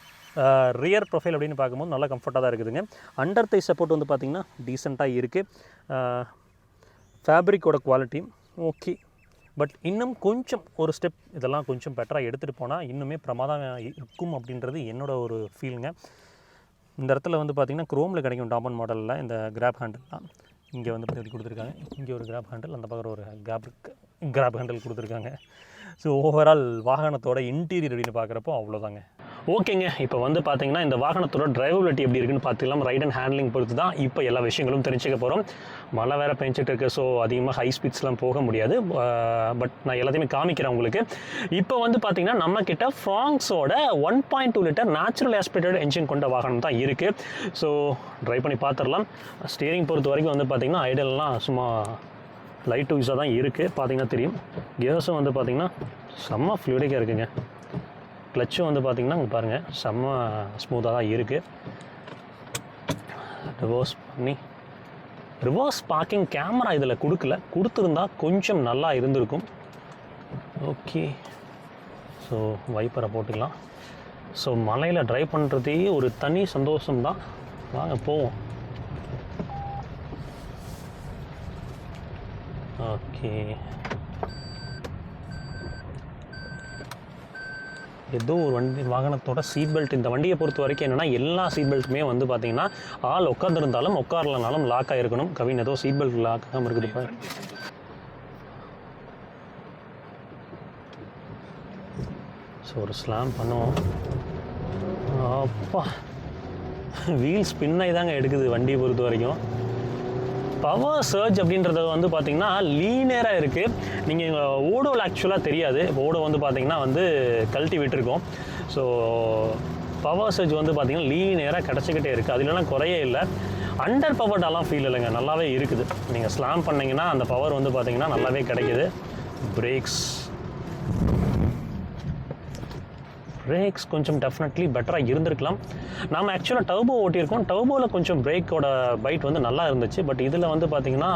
ரியர் ப்ரொஃபைல் அப்படின்னு பார்க்கும்போது நல்லா கம்ஃபர்ட்டாக தான் இருக்குதுங்க. அண்டர் தை சப்போர்ட் வந்து பார்த்திங்கன்னா டீசெண்டாக இருக்குது ஃபேப்ரிக்கோட uh, குவாலிட்டி ஓகே பட் இன்னும் கொஞ்சம் ஒரு ஸ்டெப் இதெல்லாம் கொஞ்சம் பெட்டராக எடுத்துகிட்டு போனால் இன்னுமே பிரமாதம் இருக்கும் அப்படின்றது என்னோட ஒரு ஃபீலுங்க இந்த இடத்துல வந்து பார்த்திங்கன்னா க்ரோமில் கிடைக்கும் டாமன் மாடலில் இந்த கிராப் ஹேண்டில்லாம் இங்கே வந்து இப்படி கொடுத்துருக்காங்க. இங்கே ஒரு கிராப் ஹேண்டில் அந்த பக்கம் ஒரு கிராப் கிராப் ஹேண்டில் கொடுத்துருக்காங்க. ஸோ ஓவரால் வாகனத்தோட இன்டீரியர் அப்படின்னு பார்க்குறப்போ அவ்வளோதாங்க ஓகேங்க. இப்போ வந்து பார்த்தீங்கன்னா இந்த வாகனத்தோட டிரைவபிலிட்டி எப்படி இருக்குன்னு பார்த்துக்கலாம். ரைட் அண்ட் ஹேண்ட்லிங் பொறுத்து தான் இப்போ எல்லா விஷயங்களும் தெரிஞ்சுக்க போகிறோம் மழை வேறு பெஞ்சிட்டு இருக்கு. ஸோ அதிகமாக ஹை ஸ்பீட்ஸ்லாம் போக முடியாது. பட் நான் எல்லாத்தையுமே காமிக்கிறேன் உங்களுக்கு. இப்போ வந்து பார்த்தீங்கன்னா நம்மக்கிட்ட ஃப்ராங்ஸோட one point two litre natural aspirated engine கொண்ட வாகனம் தான் இருக்குது ஸோ ட்ரைவ் பண்ணி பார்த்துடலாம். ஸ்டியரிங் பொறுத்த வரைக்கும் வந்து பார்த்திங்கன்னா ஐடல்லாம் சும்மா லைட் யூஸாக தான் இருக்குது பார்த்தீங்கன்னா தெரியும். கியர்ஸும் வந்து பார்த்திங்கன்னா செம்ம ஃப்ளூடிக்காக இருக்குங்க. கிளச்சும் வந்து பார்த்திங்கன்னா அங்கே பாருங்கள் செம்ம ஸ்மூத்தாக தான் இருக்குது ரிவர்ஸ் பண்ணி ரிவர்ஸ் பார்க்கிங் கேமரா இதில் கொடுக்கல. கொடுத்துருந்தா கொஞ்சம் நல்லா இருந்திருக்கும். ஓகே ஸோ வைப்பரை போட்டுக்கலாம். ஸோ மலையில் ட்ரைவ் பண்ணுறதே ஒரு தனி சந்தோஷம் தான் வாங்க போவோம். ஓகே ஏதோ ஒரு வண்டி வாகனத்தோட சீட் பெல்ட் இந்த வண்டியை பொறுத்த வரைக்கும் என்னென்னா எல்லா சீட் பெல்ட்டுமே வந்து பார்த்தீங்கன்னா ஆள் உட்காந்துருந்தாலும் உட்காரலனாலும் லாக் ஆகிருக்கணும் கவின் ஏதோ சீட் பெல்ட் லாக் ஆகாமல் இருக்குது இப்போ ஸோ ஒரு ஸ்லாம் பண்ணுவோம். அப்பா. வீல் ஸ்பின் ஆகி தாங்க எடுக்குது வண்டியை பொறுத்த வரைக்கும். பவர் சர்ஜ் அப்படின்றது வந்து பார்த்தீங்கன்னா லீனியராக இருக்குது நீங்கள் ஓடோவில் ஆக்சுவலாக தெரியாது. இப்போ ஓடோ வந்து பார்த்தீங்கன்னா வந்து கழட்டி விட்டுருக்கோம். ஸோ பவர் சர்ஜ் வந்து பார்த்திங்கன்னா லீனியராக கிடச்சிக்கிட்டே இருக்குது அதுலலாம் குறையே இல்லை. அண்டர் பவர்டாலாம் ஃபீல் இல்லைங்க. நல்லாவே இருக்குது. நீங்கள் ஸ்லாம் பண்ணீங்கன்னா அந்த பவர் வந்து பார்த்திங்கன்னா நல்லாவே கிடைக்குது. பிரேக்ஸ் பிரேக்ஸ் கொஞ்சம் டெஃபினெட்லி பெட்டராக இருந்திருக்கலாம். நாம் ஆக்சுவலாக டர்போ ஓட்டியிருக்கோம். டர்போவில் கொஞ்சம் பிரேக்கோட பைட் வந்து நல்லா இருந்துச்சு. பட் இதில் வந்து பார்த்தீங்கன்னா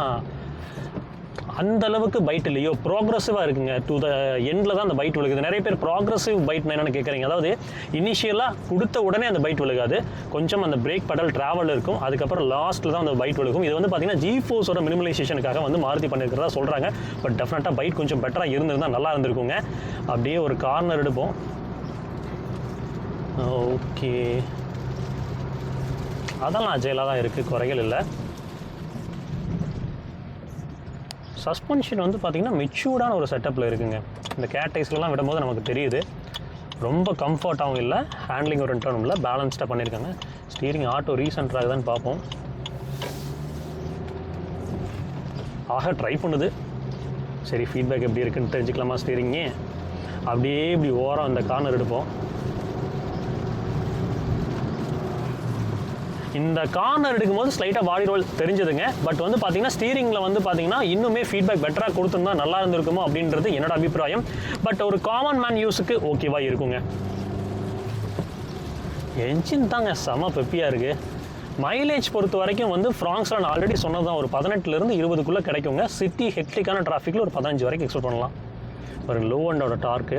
அந்த அளவுக்கு பைட் இல்லையோ. ப்ராக்ரஸிவாக இருக்குங்க. டு த எண்டில் தான் அந்த பைட் விழுகுது. நிறைய பேர் ப்ராக்ரஸிவ் பைட் என்னென்னு கேட்குறீங்க அதாவது இனிஷியலாக கொடுத்த உடனே அந்த பைட் விழுகாது. கொஞ்சம் அந்த பிரேக் படல் ட்ராவல் இருக்கும். அதுக்கப்புறம் லாஸ்ட்டில் தான் அந்த பைட் விழுகும். இது வந்து பார்த்தீங்கன்னா ஜி ஃபோர்ஸோட மினிமலைசேஷனுக்காக வந்து மாறுதி பண்ணியிருக்கிறதா சொல்கிறாங்க பட் டெஃபினட்டாக பைட் கொஞ்சம் பெட்டராக இருந்திருந்தால் நல்லா இருந்திருக்குங்க. அப்படியே ஒரு கார்னர் எடுப்போம். ஓகே. அதெல்லாம் அஜயலாக தான் இருக்குது குறைகள் இல்லை. சஸ்பென்ஷன் வந்து பார்த்திங்கன்னா மெச்சூர்டான ஒரு செட்டப்பில் இருக்குங்க. இந்த கேட்டைஸ்லாம் விடும்போது நமக்கு தெரியுது. ரொம்ப கம்ஃபர்ட்டாகவும் இல்லை ஹேண்ட்லிங் ஒரு இன்டர்னும் இல்லை பேலன்ஸ்டாக பண்ணியிருக்காங்க ஸ்டீரிங் ஆட்டோ ரீசென்ட் தான் பார்ப்போம் ஆக ட்ரை பண்ணுது. சரி ஃபீட்பேக் எப்படி இருக்குன்னு தெரிஞ்சுக்கலாமா ஸ்டீரிங்கே அப்படியே இப்படி ஓரம் அந்த கார்னர் எடுப்போம். இந்த கார்னர் எடுக்கும்போது ஸ்லைட்டாக பாடி ரோல் தெரிஞ்சதுங்க. பட் வந்து பார்த்தீங்கன்னா ஸ்டீரிங்கில் வந்து பார்த்தீங்கன்னா இன்னுமே ஃபீட்பேக் பெட்டராக கொடுத்துருந்தா நல்லா இருந்திருக்குமோ அப்படின்றது என்னோட அபிப்பிராயம். பட் ஒரு காமன் மேன் யூஸுக்கு ஓகேவாக இருக்குங்க. என்ஜின் தாங்க செம பெப்பியாக இருக்குது மைலேஜ் பொறுத்த வரைக்கும் வந்து ஃப்ராங்ஸில் நான் ஆல்ரெடி சொன்னது தான் ஒரு பதினெட்டுலேருந்து இருபதுக்குள்ளே கிடைக்குங்க. சிட்டி ஹெக்டிக்கான டிராஃபிக்கில் ஒரு பதினஞ்சு வரைக்கும் எக்ஸ்பெக்ட் பண்ணலாம். ஒரு லோ அண்டோட டார்க்கு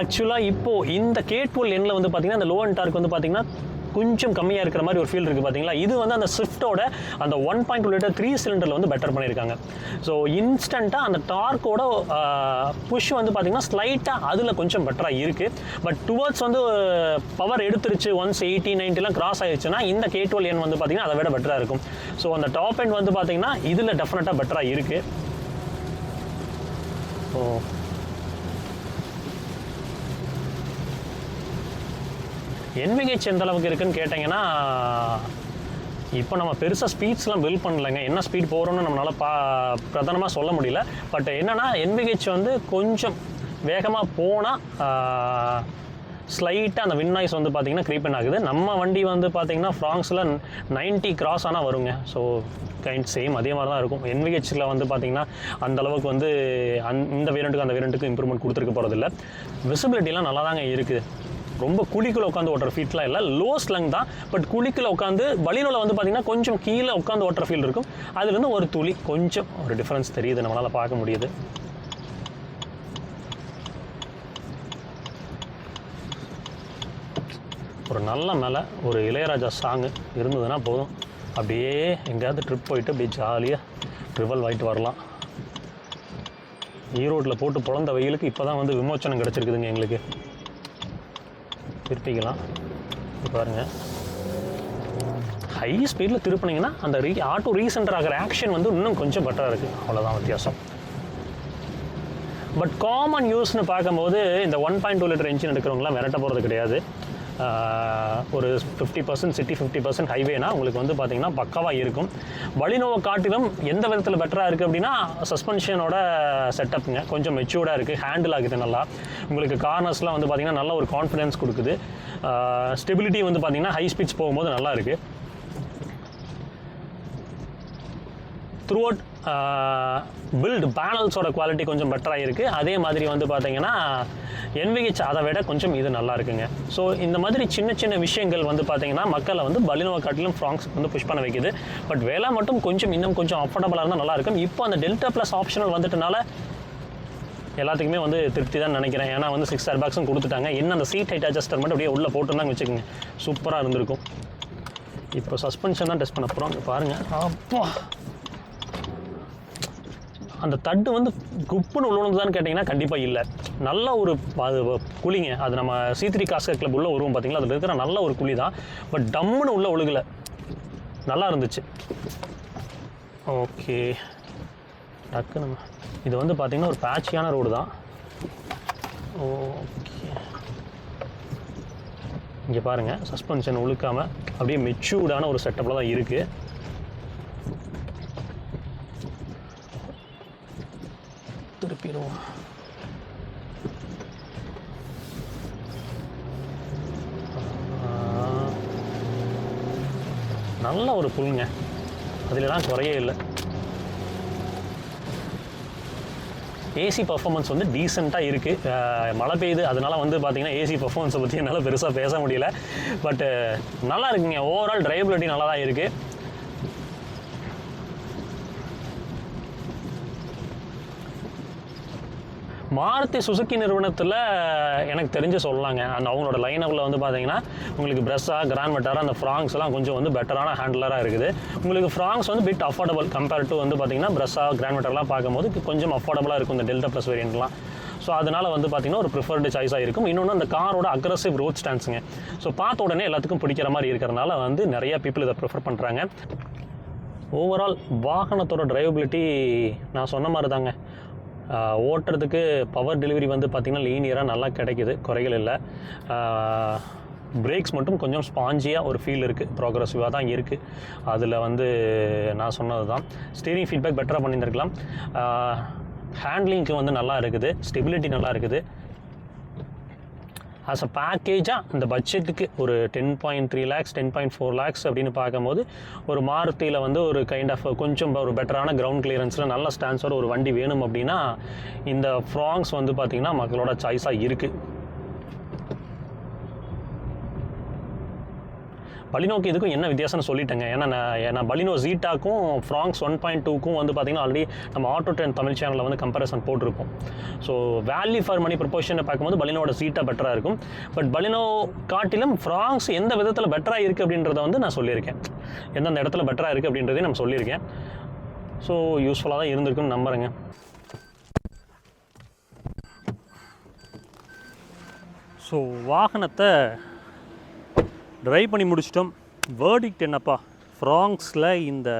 ஆக்சுவலாக இப்போது இந்த கேட்புல் எண்ணில் வந்து பார்த்தீங்கன்னா அந்த லோ அண்ட் டார்க் வந்து பார்த்தீங்கன்னா கொஞ்சம் கம்மியாக இருக்கிற மாதிரி ஒரு ஃபீல் இருக்குது பார்த்தீங்களா இது வந்து அந்த ஸ்விஃப்ட்டோட அந்த one point two litre three சிலிண்டரில் வந்து பெட்டர் பண்ணியிருக்காங்க. ஸோ இன்ஸ்டண்ட்டாக அந்த டார்க்கோட புஷ் வந்து பார்த்திங்கன்னா ஸ்லைட்டாக அதில் கொஞ்சம் பெட்டராக இருக்குது பட் டுவர்ட்ஸ் வந்து பவர் எடுத்துருச்சு ஒன்ஸ் எயிட்டி நைன்ட்டிலாம் கிராஸ் ஆயிடுச்சுன்னா இந்த கே டுவெல் என் வந்து பார்த்திங்கன்னா அதை விட பெட்டராக இருக்கும். ஸோ அந்த டாப் எண்ட் வந்து பார்த்திங்கன்னா இதில் டெஃபினட்டாக பெட்டராக இருக்குது ஸோ என்விஹெச் எந்த அளவுக்கு இருக்குன்னு கேட்டிங்கன்னா இப்போ நம்ம பெருசாக ஸ்பீட்ஸ்லாம் பில் பண்ணலைங்க. என்ன ஸ்பீட் போகிறோம்னு நம்மளால் பா பிரதானமாக சொல்ல முடியல. பட் என்னென்னா என்விஹெச் வந்து கொஞ்சம் வேகமாக போனால் ஸ்லைட்டாக அந்த வின் நாய்ஸ் வந்து பார்த்திங்கன்னா க்ரீப்பன் ஆகுது. நம்ம வண்டி வந்து பார்த்திங்கன்னா ஃப்ராங்ஸில் நைன்ட்டி கிராஸ் ஆனால் வருங்க. ஸோ கைண்ட் சேம் அதே மாதிரி தான் இருக்கும் என்விஹெச்சில் வந்து பார்த்திங்கன்னா அந்த அளவுக்கு வந்து அந் இந்த வேரண்ட்டுக்கு அந்த வேரண்ட்டுக்கு இம்ப்ரூவ்மெண்ட் கொடுத்துருக்க போகிறதில்ல விசிபிலிட்டிலாம் நல்லா தாங்க இருக்குது. ரொம்ப குழிக்குள்ள உட்காந்து ஓட்டுற ஃபீட்லாம் இல்லை. லோ ஸ்லங் தான். பட் குழிக்குள்ள உட்காந்து வழிநூல வந்து பார்த்தீங்கன்னா கொஞ்சம் கீழே உட்காந்து ஓட்டுற ஃபீல் இருக்கும். அதுலேருந்து ஒரு துளி கொஞ்சம் ஒரு டிஃப்ரென்ஸ் தெரியுது நம்மளால் பார்க்க முடியுது. ஒரு நல்ல மேலே ஒரு இளையராஜா சாங்கு இருந்ததுன்னா போதும். அப்படியே எங்கேயாவது ட்ரிப் போயிட்டு அப்படியே ஜாலியாக ட்ரிவல் வாங்கிட்டு வரலாம். ஈரோட்டில் போட்டு பிறந்த வெயிலுக்கு இப்போ தான் வந்து விமோச்சனம் கிடச்சிருக்குதுங்க எங்களுக்கு. திருப்பிக்கலாம். பாருங்கள் ஹை ஸ்பீடில் திருப்பினீங்கன்னா அந்த ரீ ஆட்டோ ரீசெண்டர் ஆகிற ஆக்ஷன் வந்து இன்னும் கொஞ்சம் பெட்டராக இருக்குது அவ்வளோதான் வித்தியாசம். பட் காமன் யூஸ்னு பார்க்கும்போது இந்த one point two litre engine எடுக்கிறவங்களாம் விரட்ட போகிறது கிடையாது. ஒரு fifty percent city fifty percent ஹைவேனா உங்களுக்கு வந்து பார்த்தீங்கன்னா பக்காவாக இருக்கும். பலினோவை காட்டிலும் எந்த விதத்தில் பெட்டராக இருக்குது அப்படின்னா சஸ்பென்ஷனோட செட்டப்புங்க கொஞ்சம் மெச்சூர்டாக இருக்குது ஹேண்டில் ஆகுது நல்லா. உங்களுக்கு கார்னர்ஸ்லாம் வந்து பார்த்தீங்கன்னா நல்ல ஒரு கான்ஃபிடன்ஸ் கொடுக்குது. ஸ்டெபிலிட்டி வந்து பார்த்தீங்கன்னா ஹை ஸ்பீட்ஸ் போகும்போது நல்லா இருக்குது த்ரூ அவுட் பில்ட் பேனல்ஸோட குவாலிட்டி கொஞ்சம் பெட்டராக இருக்குது அதே மாதிரி வந்து பார்த்தீங்கன்னா என்விஹெச் அதை விட கொஞ்சம் இது நல்லா இருக்குங்க. ஸோ இந்த மாதிரி சின்ன சின்ன விஷயங்கள் வந்து பார்த்தீங்கன்னா மக்களை வந்து பலினோவை காட்டிலும் ஃப்ராங்ஸ் வந்து புஷ் பண்ண வைக்குது. பட் வேலை மட்டும் கொஞ்சம் இன்னும் கொஞ்சம் அஃபோர்டபுளாக இருந்தால் நல்லா இருக்கும். இப்போ அந்த டெல்டா ப்ளஸ் ஆப்ஷனல் வந்துட்டனால எல்லாத்துக்குமே வந்து திருப்தி தான் நினைக்கிறேன். ஏன்னா வந்து சிக்ஸ் ஏர் பாக்ஸும் கொடுத்துட்டாங்க. என்ன அந்த சீட் ஹைட் அட்ஜஸ்டர் மட்டும் அப்படியே உள்ளே போட்டுருந்தாங்க வச்சுக்கோங்க. சூப்பராக இருந்திருக்கும். இப்போ சஸ்பென்ஷன் தான் டெஸ்ட் பண்ண போகிறோம் பாருங்கள் அப்பா. அந்த தட்டு வந்து குப்புன்னு உள்ளுணுதான்னு கேட்டிங்கன்னா கண்டிப்பாக இல்லை. நல்ல ஒரு அது குழிங்க. அது நம்ம சீத்திரி காஸ்கர் கிளப் உள்ள உருவம் பார்த்தீங்களா அதில் இருக்கிற நல்ல ஒரு குழி தான். பட் டம்முன்னு உள்ள ஒழுகலை. நல்லா இருந்துச்சு. ஓகே டக்கு நம்ம இது வந்து பார்த்திங்கன்னா ஒரு பேட்சியான ரோடு தான். ஓகே இங்கே பாருங்கள் சஸ்பென்ஷன் உழுக்காமல் அப்படியே மெச்சூர்டான ஒரு செட்டப்பில் தான் இருக்குது திருப்பிடுவோம் நல்ல ஒரு புல்ங்க. அதுலலாம் குறையே இல்லை. ஏசி பர்ஃபார்மன்ஸ் வந்து டீசெண்டாக இருக்குது மழை பெய்யுது அதனால வந்து பார்த்தீங்கன்னா ஏசி பர்ஃபார்மன்ஸை பற்றி என்னால் பெருசாக பேச முடியல. பட்டு நல்லா இருக்குங்க. ஓவரால் டிரைவபிலிட்டி நல்லா தான் இருக்குது மாருதி சுசுக்கி நிறுவனத்தில் எனக்கு தெரிஞ்சு சொல்லலாங்க அந்த அவங்களோட லைனப்பில் வந்து பார்த்தீங்கன்னா உங்களுக்கு பிரஸ்ஸா கிராண்ட் மெட்டாரா அந்த ஃப்ராங்ஸ் எல்லாம் கொஞ்சம் வந்து பெட்டரான ஹேண்ட்லராக இருக்குது. உங்களுக்கு ஃப்ராங்ஸ் வந்து பிட் அஃபோர்டபுள் கம்பேர் டு வந்து பார்த்தீங்கன்னா பிரஸ்ஸா கிராண்ட் மெட்டார்லாம் பார்க்கும்போது கொஞ்சம் அஃபோர்டபுளாக இருக்கும் இந்த டெல்டா ப்ளஸ் வேரியண்ட்லாம் ஸோ அதனால் வந்து பார்த்தீங்கன்னா ஒரு ப்ரிஃபர்டு சாய்ஸாக இருக்கும். இன்னொன்று அந்த காரோட அக்ரஸிவ் ரோட் ஸ்டான்ஸுங்க ஸோ பார்த்த உடனே எல்லாத்துக்கும் பிடிக்கிற மாதிரி இருக்கிறனால வந்து நிறைய பீப்புள் இதை ப்ரிஃபர் பண்ணுறாங்க ஓவரால் வாகனத்தோட டிரைவபிலிட்டி நான் சொன்ன மாதிரி தாங்க ஓட்டுறதுக்கு பவர் டெலிவரி வந்து பார்த்திங்கன்னா லீனியராக நல்லா கிடைக்கிது. குறைகள் இல்லை. பிரேக்ஸ் மட்டும் கொஞ்சம் ஸ்பாஞ்சியாக ஒரு ஃபீல் இருக்குது ப்ரோக்ரஸிவாக தான் இருக்குது அதில் வந்து நான் சொன்னது தான் ஸ்டீரிங் ஃபீட்பேக் பெட்டராக பண்ணியிருந்திருக்கலாம். ஹேண்ட்லிங்க்கு வந்து நல்லா இருக்குது. ஸ்டெபிலிட்டி நல்லா இருக்குது. ஆஸ் அ பேக்கேஜாக இந்த பட்ஜெட்டுக்கு ஒரு ten point three lakhs ten point four lakhs அப்படின்னு பார்க்கும்போது ஒரு மாருத்தியில் வந்து ஒரு கைண்ட் ஆஃப் கொஞ்சம் ஒரு பெட்டரான கிரவுண்ட் கிளியரன்ஸில் நல்ல ஸ்டான்ஸோட ஒரு வண்டி வேணும் அப்படின்னா இந்த ஃப்ராங்ஸ் வந்து பார்த்திங்கன்னா மக்களோட சாய்ஸாக இருக்குது பலினோக்கு இதுக்கும் என்ன வித்தியாசம்னு சொல்லிட்டேங்க. ஏன்னா நான் நான் பலினோ ஜீட்டாக்கும் ஃப்ராங்ஸ் ஒன் பாயிண்ட் டூக்கும் வந்து பார்த்திங்கன்னா ஆல்ரெடி நம்ம ஆட்டோ ட்ரெண்ட் தமிழ் சேனலில் வந்து கம்பேரிசன் போட்டிருக்கோம். ஸோ வேல்யூ ஃபார் மணி ப்ரொபோஷனை பார்க்கும்போது பலினோட சீட்டாக பெட்டராக இருக்கும். பட் பலினோ காட்டிலும் ஃப்ராங்ஸ் எந்த விதத்தில் பெட்டராக இருக்குது அப்படின்றத வந்து நான் சொல்லியிருக்கேன். எந்தெந்த இடத்துல பெட்டராக இருக்குது அப்படின்றதையும் நான் சொல்லியிருக்கேன். ஸோ யூஸ்ஃபுல்லாக தான் இருந்திருக்குன்னு நம்புகிறேங்க ஸோ வாகனத்தை ட்ரைவ் பண்ணி முடிச்சிட்டோம். வேர்டிக்ட் என்னப்பா? ஃப்ராங்ஸில் இந்த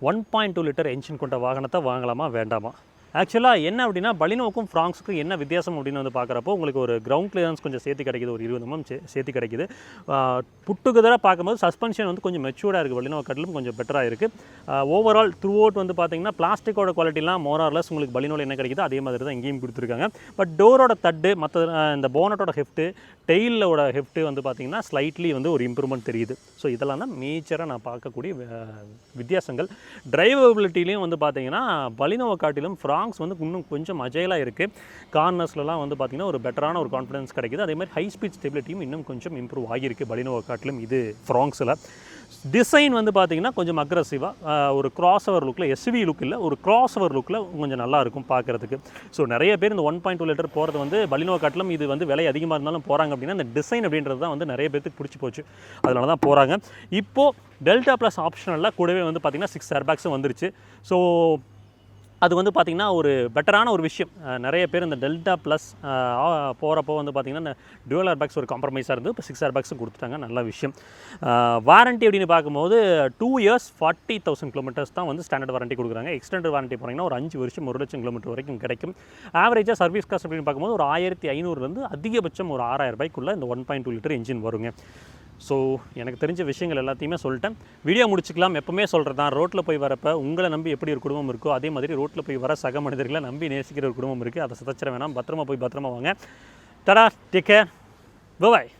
one point two litre engine கொண்ட வாகனத்தை வாங்கலாமா வேண்டாமா? ஆக்சுவலாக என்ன அப்படின்னா பலினோக்கும் ஃப்ராங்ஸுக்கும் என்ன வித்தியாசம் அப்படின்னு வந்து பார்க்குறப்போ உங்களுக்கு ஒரு கிரவுண்ட் கிளியரன்ஸ் கொஞ்சம் சேர்த்து கிடைக்குது ஒரு இருபது mm சேர்த்து கிடைக்குது. புட்டுக்குதராக பார்க்கும்போது சஸ்பென்ஷன் வந்து கொஞ்சம் மெச்சூர்டாக இருக்குது பலினோ கட்டிலும் கொஞ்சம் பெட்டராக இருக்குது ஓவரால் த்ரூ அவுட் வந்து பார்த்தீங்கன்னா பிளாஸ்டிக்கோட குவாலிட்டிலாம் மோரார்லஸ் உங்களுக்கு பலினோவில் என்ன கிடைக்குதோ அதே மாதிரி தான் இங்கேயும் கொடுத்துருக்காங்க. பட் டோரோட தட்டு மற்ற இந்த போனட்டோட ஹெஃப்ட்டு டெயிலோட ஹெஃப்ட்டு வந்து பார்த்தீங்கன்னா ஸ்லைட்லி வந்து ஒரு இம்ப்ரூவ்மெண்ட் தெரியுது. ஸோ இதெல்லாம் தான் மேஜராக நான் பார்க்கக்கூடிய வித்தியாசங்கள். டிரைவபிலிட்டிலையும் வந்து பார்த்தீங்கன்னா பலினோவை காட்டிலும் சாங்ஸ் வந்து இன்னும் கொஞ்சம் அஜயலாக இருக்குது கார்னர்ஸ்லலாம் வந்து பார்த்தீங்கன்னா ஒரு பெட்டரான ஒரு கான்ஃபிடன்ஸ் கிடைக்குது. அதே மாதிரி ஹை ஸ்பீட் ஸ்டெபிலிட்டியும் இன்னும் கொஞ்சம் இம்ப்ரூவ் ஆகியிருக்கு பலினோவை காட்டிலும் இது ஃப்ராங்ஸில் டிசைன் வந்து பார்த்தீங்கன்னா கொஞ்சம் அக்ரஸிவாக ஒரு கிராஸ் ஓவர் லுக்கில் எஸ்வி லுக் இல்லை ஒரு கிராஸ் ஓவர் லுக்கில் கொஞ்சம் நல்லா இருக்கும் பார்க்குறதுக்கு ஸோ நிறைய பேர் இந்த ஒன் பாயிண்ட் டூ லிட்டர் போகிறது வந்து பலினோ காட்டிலும் இது வந்து விலை அதிகமாக இருந்தாலும் போகிறாங்க அப்படின்னா இந்த டிசைன் அப்படின்றது தான் வந்து நிறைய பேருக்கு பிடிச்சி போச்சு. அதனால தான் போகிறாங்க இப்போது டெல்டா ப்ளஸ் ஆப்ஷனலில் கூடவே வந்து பார்த்திங்கன்னா சிக்ஸ் ஏர்பேக்ஸும் வந்துருச்சு. ஸோ அது வந்து பார்த்திங்கன்னா ஒரு பெட்டரான ஒரு விஷயம். நிறைய பேர் இந்த டெல்டா ப்ளஸ் போகிறப்போ வந்து பார்த்திங்கன்னா இந்த டுவல் ஆர் பேக்ஸ் ஒரு காம்ப்ரமைஸாக இருந்து இப்போ சிக்ஸ் ஆர் பேக்ஸும் கொடுத்துட்டாங்க. நல்ல விஷயம். வாரண்ட்டி அப்படின்னு பார்க்கும்போது two years forty thousand kilometres தான் வந்து ஸ்டாண்டர்ட் வாரண்ட்டி கொடுக்குறாங்க. எக்ஸ்டெண்டட் வாரண்ட்டி போனீங்கன்னா ஒரு அஞ்சு வருஷம் ஒரு லட்சம் கிலோமீட்டர் வரைக்கும் கிடைக்கும். ஆவரேஜாக சர்வீஸ் காஸ்ட் அப்படின்னு பார்க்கும்போது ஒரு ஆயிரத்தி ஐநூறுலேருந்து அதிகபட்சம் ஒரு ஆறாயிரம் ரூபாய்க்குள்ளே இந்த one point two litre engine வருங்க. ஸோ எனக்கு தெரிஞ்ச விஷயங்கள் எல்லாத்தையுமே சொல்லிட்டேன். வீடியோ முடிச்சுக்கலாம். எப்பவுமே சொல்கிறது தான் ரோட்டில் போய் வரப்போ உங்களை நம்பி எப்படி ஒரு குடும்பம் இருக்கோ அதே மாதிரி ரோட்டில் போய் வர சக மனிதர்களை நம்பி நேசிக்கிற ஒரு குடும்பம் இருக்குது அதை சதச்சிட வேணாம். பத்திரமா போய் பத்திரமா வாங்க. தடா டேக் கேர் பாய்